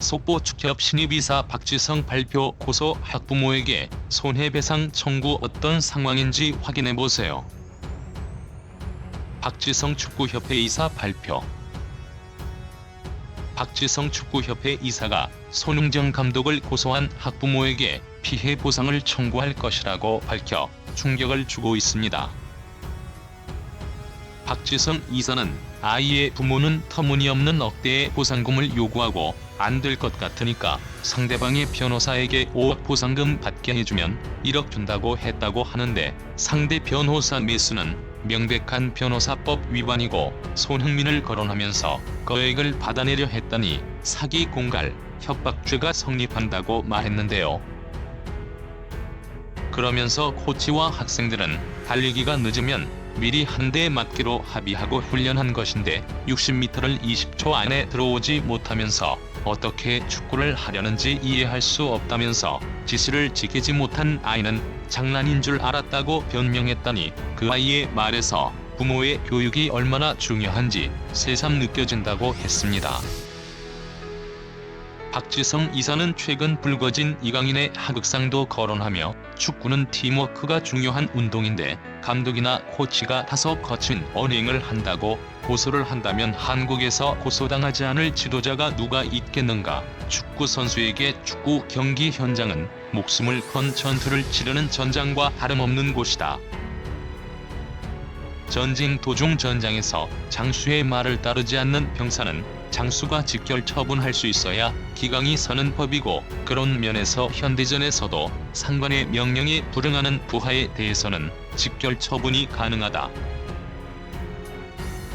속보 축협 신입이사 박지성 발표 고소 학부모에게 손해배상 청구 어떤 상황인지 확인해 보세요. 박지성 축구협회 이사 발표 박지성 축구협회 이사가 손흥정 감독을 고소한 학부모에게 피해 보상을 청구할 것이라고 밝혀 충격을 주고 있습니다. 박지성 이사는 아이의 부모는 터무니없는 억대의 보상금을 요구하고 안 될 것 같으니까 상대방의 변호사에게 5억 보상금 받게 해주면 1억 준다고 했다고 하는데 상대 변호사 매수는 명백한 변호사법 위반이고 손흥민을 거론하면서 거액을 받아내려 했더니 사기 공갈, 협박죄가 성립한다고 말했는데요. 그러면서 코치와 학생들은 달리기가 늦으면 미리 한대 맞기로 합의하고 훈련한 것인데 60m를 20초 안에 들어오지 못하면서 어떻게 축구를 하려는지 이해할 수 없다면서 지시를 지키지 못한 아이는 장난인 줄 알았다고 변명했더니 그 아이의 말에서 부모의 교육이 얼마나 중요한지 새삼 느껴진다고 했습니다. 박지성 이사는 최근 불거진 이강인의 하극상도 거론하며 축구는 팀워크가 중요한 운동인데 감독이나 코치가 다소 거친 언행을 한다고 고소를 한다면 한국에서 고소당하지 않을 지도자가 누가 있겠는가 축구 선수에게 축구 경기 현장은 목숨을 건 전투를 치르는 전장과 다름없는 곳이다. 전쟁 도중 전장에서 장수의 말을 따르지 않는 병사는 장수가 직결 처분할 수 있어야 기강이 서는 법이고 그런 면에서 현대전에서도 상관의 명령에 불응하는 부하에 대해서는 직결 처분이 가능하다.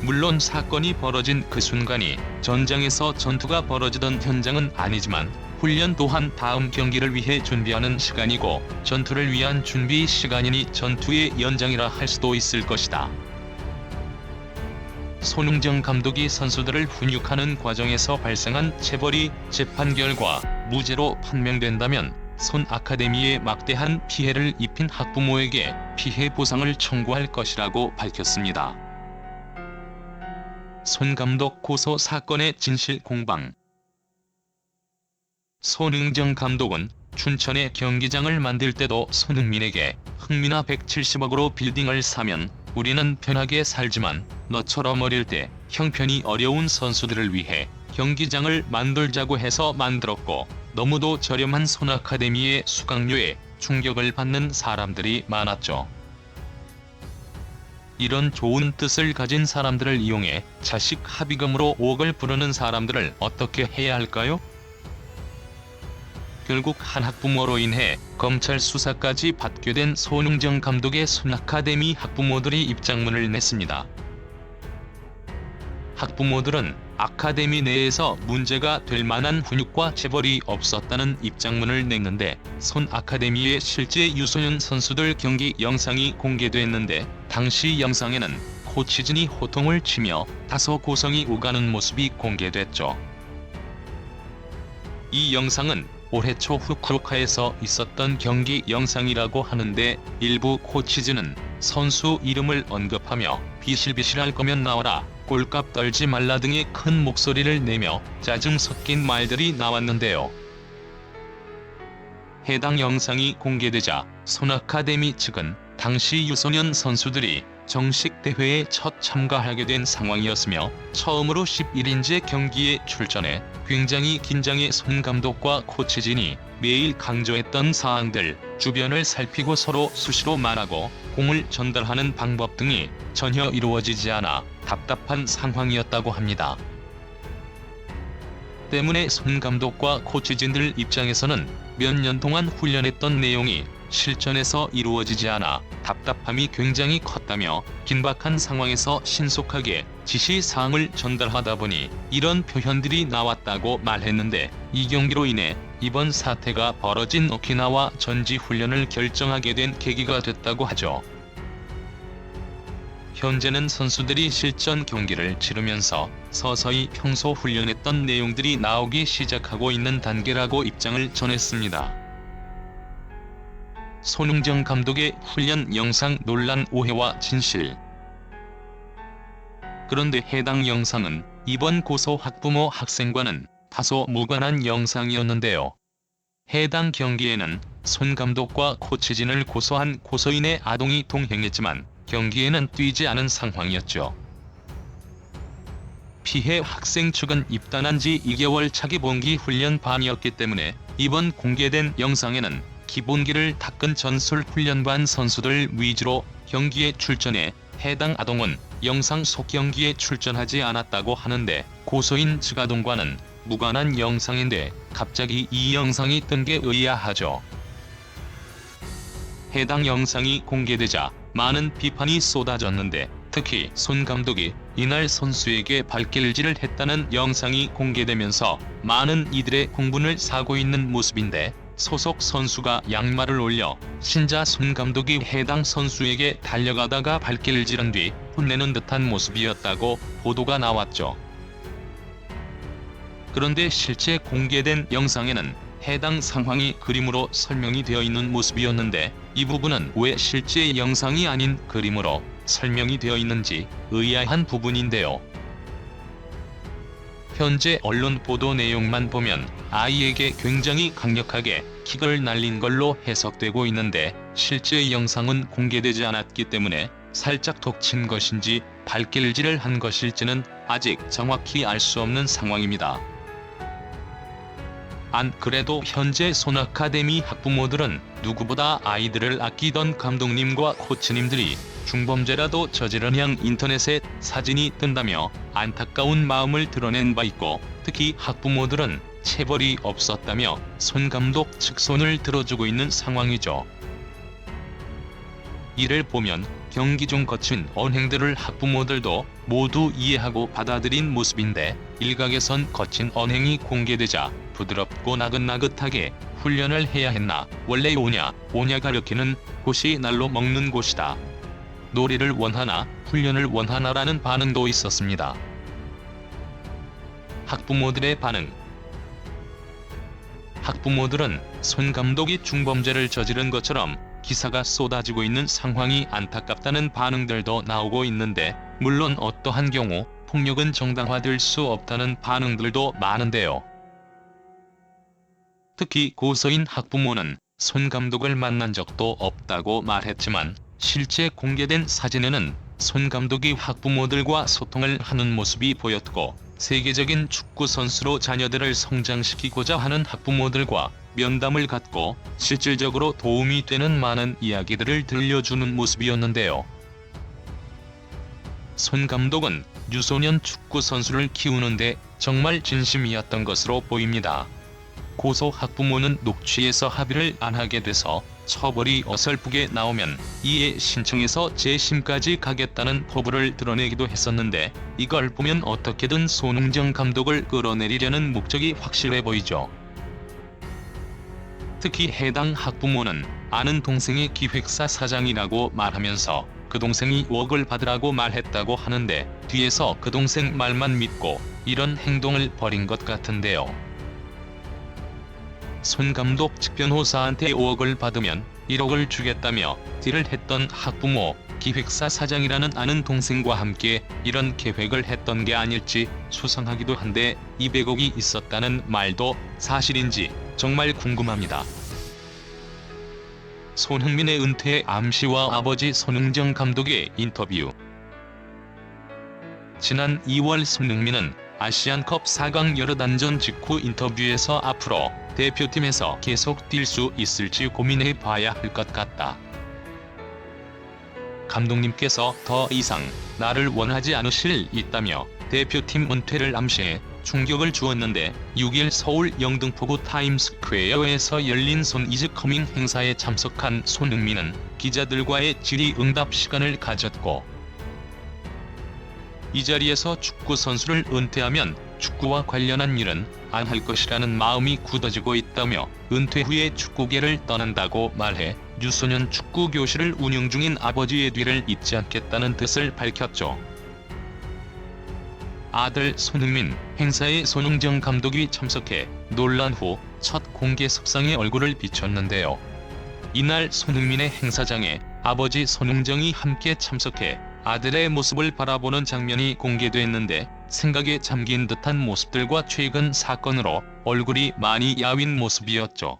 물론 사건이 벌어진 그 순간이 전장에서 전투가 벌어지던 현장은 아니지만 훈련 또한 다음 경기를 위해 준비하는 시간이고 전투를 위한 준비 시간이니 전투의 연장이라 할 수도 있을 것이다. 손흥정 감독이 선수들을 훈육하는 과정에서 발생한 체벌이 재판 결과 무죄로 판명된다면 손 아카데미에 막대한 피해를 입힌 학부모에게 피해 보상을 청구할 것이라고 밝혔습니다. 손 감독 고소 사건의 진실 공방 손흥정 감독은 춘천의 경기장을 만들 때도 손흥민에게 흥민아 170억으로 빌딩을 사면 우리는 편하게 살지만 너처럼 어릴 때 형편이 어려운 선수들을 위해 경기장을 만들자고 해서 만들었고 너무도 저렴한 손 아카데미의 수강료에 충격을 받는 사람들이 많았죠. 이런 좋은 뜻을 가진 사람들을 이용해 자식 합의금으로 5억을 부르는 사람들을 어떻게 해야 할까요? 결국 한 학부모로 인해 검찰 수사까지 받게 된 손흥정 감독의 손 아카데미 학부모들이 입장문을 냈습니다. 학부모들은 아카데미 내에서 문제가 될 만한 훈육과 체벌이 없었다는 입장문을 냈는데 손 아카데미의 실제 유소년 선수들 경기 영상이 공개됐는데 당시 영상에는 코치진이 호통을 치며 다소 고성이 오가는 모습이 공개됐죠. 이 영상은 올해 초 후쿠오카에서 있었던 경기 영상이라고 하는데 일부 코치즈는 선수 이름을 언급하며 비실비실할 거면 나와라 꼴값 떨지 말라 등의 큰 목소리를 내며 짜증 섞인 말들이 나왔는데요. 해당 영상이 공개되자 손아카데미 측은 당시 유소년 선수들이 정식 대회에 첫 참가하게 된 상황이었으며 처음으로 11인제 경기에 출전해 굉장히 긴장해 손 감독과 코치진이 매일 강조했던 사항들, 주변을 살피고 서로 수시로 말하고 공을 전달하는 방법 등이 전혀 이루어지지 않아 답답한 상황이었다고 합니다. 때문에 손 감독과 코치진들 입장에서는 몇 년 동안 훈련했던 내용이 실전에서 이루어지지 않아 답답함이 굉장히 컸다며 긴박한 상황에서 신속하게 지시 사항을 전달하다 보니 이런 표현들이 나왔다고 말했는데 이 경기로 인해 이번 사태가 벌어진 오키나와 전지 훈련을 결정하게 된 계기가 됐다고 하죠. 현재는 선수들이 실전 경기를 치르면서 서서히 평소 훈련했던 내용들이 나오기 시작하고 있는 단계라고 입장을 전했습니다. 손흥정 감독의 훈련 영상 논란 오해와 진실 그런데 해당 영상은 이번 고소 학부모 학생과는 다소 무관한 영상이었는데요. 해당 경기에는 손 감독과 코치진을 고소한 고소인의 아동이 동행했지만 경기에는 뛰지 않은 상황이었죠. 피해 학생 측은 입단한 지 2개월 차기 봉기 훈련 반이었기 때문에 이번 공개된 영상에는 기본기를 닦은 전술 훈련반 선수들 위주로 경기에 출전해 해당 아동은 영상 속 경기에 출전하지 않았다고 하는데 고소인 측 아동과는 무관한 영상인데 갑자기 이 영상이 뜬 게 의아하죠. 해당 영상이 공개되자 많은 비판이 쏟아졌는데 특히 손 감독이 이날 선수에게 발길질을 했다는 영상이 공개되면서 많은 이들의 공분을 사고 있는 모습인데 소속 선수가 양말을 올려 신자 손 감독이 해당 선수에게 달려가다가 발길질한 뒤 혼내는 듯한 모습이었다고 보도가 나왔죠. 그런데 실제 공개된 영상에는 해당 상황이 그림으로 설명이 되어 있는 모습이었는데 이 부분은 왜 실제 영상이 아닌 그림으로 설명이 되어 있는지 의아한 부분인데요. 현재 언론 보도 내용만 보면 아이에게 굉장히 강력하게 킥을 날린 걸로 해석되고 있는데 실제 영상은 공개되지 않았기 때문에 살짝 독친 것인지 발길질을 한 것일지는 아직 정확히 알 수 없는 상황입니다. 안 그래도 현재 손 아카데미 학부모들은 누구보다 아이들을 아끼던 감독님과 코치님들이 중범죄라도 저지른 향 인터넷에 사진이 뜬다며 안타까운 마음을 드러낸 바 있고 특히 학부모들은 체벌이 없었다며 손 감독 측 손을 들어주고 있는 상황이죠. 이를 보면 경기 중 거친 언행들을 학부모들도 모두 이해하고 받아들인 모습인데 일각에선 거친 언행이 공개되자 부드럽고 나긋나긋하게 훈련을 해야 했나 원래 오냐 오냐 가르키는 곳이 날로 먹는 곳이다. 놀이를 원하나 훈련을 원하나라는 반응도 있었습니다. 학부모들의 반응 학부모들은 손 감독이 중범죄를 저지른 것처럼 기사가 쏟아지고 있는 상황이 안타깝다는 반응들도 나오고 있는데 물론 어떠한 경우 폭력은 정당화될 수 없다는 반응들도 많은데요. 특히 고서인 학부모는 손 감독을 만난 적도 없다고 말했지만 실제 공개된 사진에는 손 감독이 학부모들과 소통을 하는 모습이 보였고 세계적인 축구 선수로 자녀들을 성장시키고자 하는 학부모들과 면담을 갖고 실질적으로 도움이 되는 많은 이야기들을 들려주는 모습이었는데요. 손 감독은 유소년 축구 선수를 키우는데 정말 진심이었던 것으로 보입니다. 고소 학부모는 녹취에서 합의를 안 하게 돼서 처벌이 어설프게 나오면 이에 신청해서 재심까지 가겠다는 포부를 드러내기도 했었는데 이걸 보면 어떻게든 손흥정 감독을 끌어내리려는 목적이 확실해 보이죠. 특히 해당 학부모는 아는 동생의 기획사 사장이라고 말하면서 그 동생이 웍을 받으라고 말했다고 하는데 뒤에서 그 동생 말만 믿고 이런 행동을 벌인 것 같은데요. 손 감독 측 변호사한테 5억을 받으면 1억을 주겠다며 딜을 했던 학부모, 기획사 사장이라는 아는 동생과 함께 이런 계획을 했던 게 아닐지 수상하기도 한데 200억이 있었다는 말도 사실인지 정말 궁금합니다. 손흥민의 은퇴 암시와 아버지 손흥정 감독의 인터뷰 지난 2월 손흥민은 아시안컵 4강 여러단전 직후 인터뷰에서 앞으로 대표팀에서 계속 뛸 수 있을지 고민해 봐야 할 것 같다. 감독님께서 더 이상 나를 원하지 않으실 있다며 대표팀 은퇴를 암시해 충격을 주었는데 6일 서울 영등포구 타임스퀘어에서 열린 손 이즈 커밍 행사에 참석한 손흥민은 기자들과의 질의응답 시간을 가졌고 이 자리에서 축구 선수를 은퇴하면 축구와 관련한 일은 안 할 것이라는 마음이 굳어지고 있다며 은퇴 후에 축구계를 떠난다고 말해 유소년 축구 교실을 운영 중인 아버지의 뒤를 잇지 않겠다는 뜻을 밝혔죠. 아들 손흥민 행사에 손흥정 감독이 참석해 논란 후 첫 공개 석상에 얼굴을 비췄는데요. 이날 손흥민의 행사장에 아버지 손흥정이 함께 참석해 아들의 모습을 바라보는 장면이 공개됐는데 생각에 잠긴 듯한 모습들과 최근 사건으로 얼굴이 많이 야윈 모습이었죠.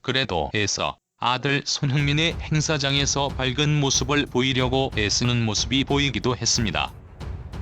그래도 애써 아들 손흥민의 행사장에서 밝은 모습을 보이려고 애쓰는 모습이 보이기도 했습니다.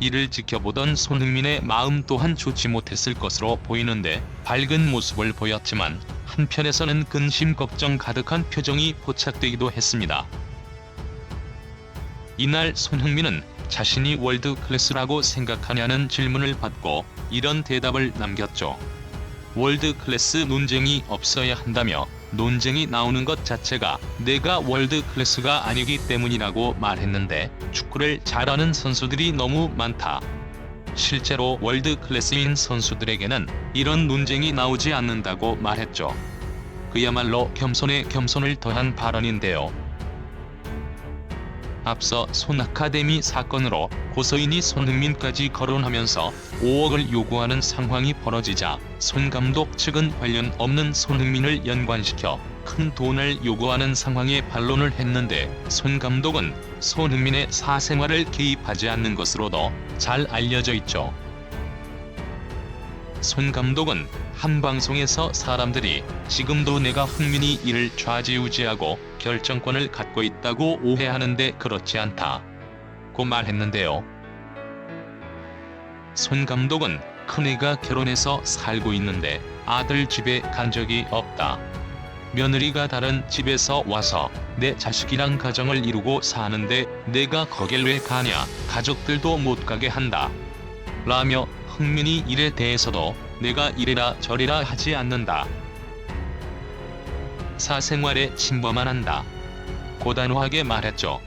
이를 지켜보던 손흥민의 마음 또한 좋지 못했을 것으로 보이는데 밝은 모습을 보였지만 한편에서는 근심 걱정 가득한 표정이 포착되기도 했습니다. 이날 손흥민은 자신이 월드 클래스라고 생각하냐는 질문을 받고 이런 대답을 남겼죠. 월드 클래스 논쟁이 없어야 한다며 논쟁이 나오는 것 자체가 내가 월드 클래스가 아니기 때문이라고 말했는데 축구를 잘하는 선수들이 너무 많다. 실제로 월드 클래스인 선수들에게는 이런 논쟁이 나오지 않는다고 말했죠. 그야말로 겸손에 겸손을 더한 발언인데요. 앞서 손 아카데미 사건으로 고서인이 손흥민까지 거론하면서 5억을 요구하는 상황이 벌어지자 손 감독 측은 관련 없는 손흥민을 연관시켜 큰 돈을 요구하는 상황에 반론을 했는데 손 감독은 손흥민의 사생활을 개입하지 않는 것으로도 잘 알려져 있죠. 손 감독은 한 방송에서 사람들이 지금도 내가 흥민이 이를 좌지우지하고 결정권을 갖고 있다고 오해하는데 그렇지 않다. 고 말했는데요. 손 감독은 큰애가 결혼해서 살고 있는데 아들 집에 간 적이 없다. 며느리가 다른 집에서 와서 내 자식이랑 가정을 이루고 사는데 내가 거길 왜 가냐 가족들도 못 가게 한다. 라며 흥민이 일에 대해서도 내가 이래라 저래라 하지 않는다. 사생활에 침범만 한다. 고단호하게 말했죠.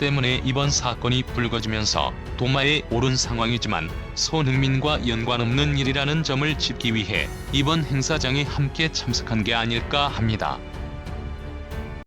때문에 이번 사건이 불거지면서 도마에 오른 상황이지만 손흥민과 연관없는 일이라는 점을 짚기 위해 이번 행사장에 함께 참석한 게 아닐까 합니다.